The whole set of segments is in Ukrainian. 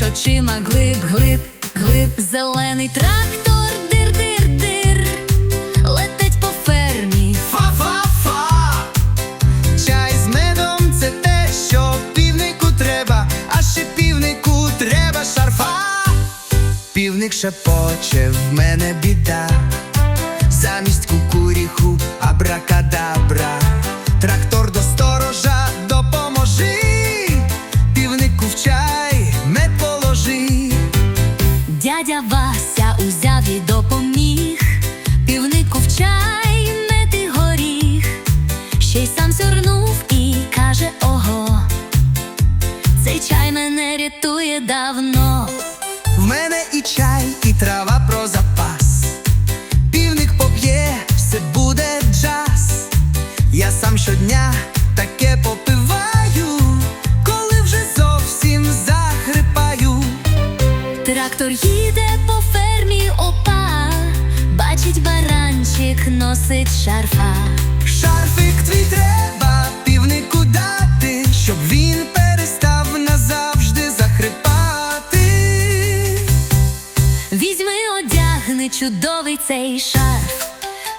між очима глиб, глиб, глиб, зелений трактор, дир, дир, дир, летить по фермі. Фа-фа-фа Чай з медом це те, що півнику треба, а ще півнику треба шарфа. Півник шепоче, в мене біда. Замість Дядя Вася узяв і допоміг, півнику в чай мети горіх, ще й сам сьорнув і каже ого, цей чай мене рятує давно. Трактор їде по фермі, опа, бачить баранчик, носить шарфа. Шарфик твій треба півнику дати, щоб він перестав назавжди захрипати. Візьми, одягни чудовий цей шарф,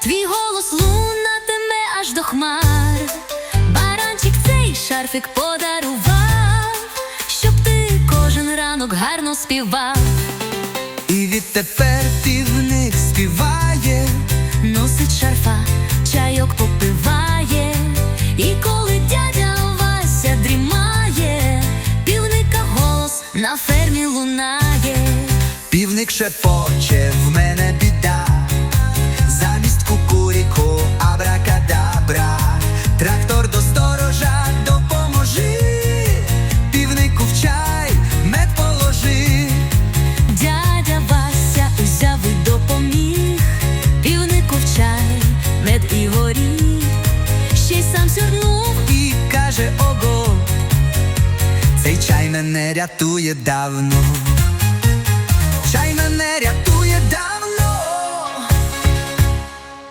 твій голос лунатиме аж до хмар. Баранчик цей шарфик подарував, щоб ти кожен ранок гарно співав. І відтепер півник співає. Носить шарфа, чайок попиває, і коли дядя Вася дрімає, півника голос на фермі лунає. Півник шепоче, в цей чай мене рятує давно.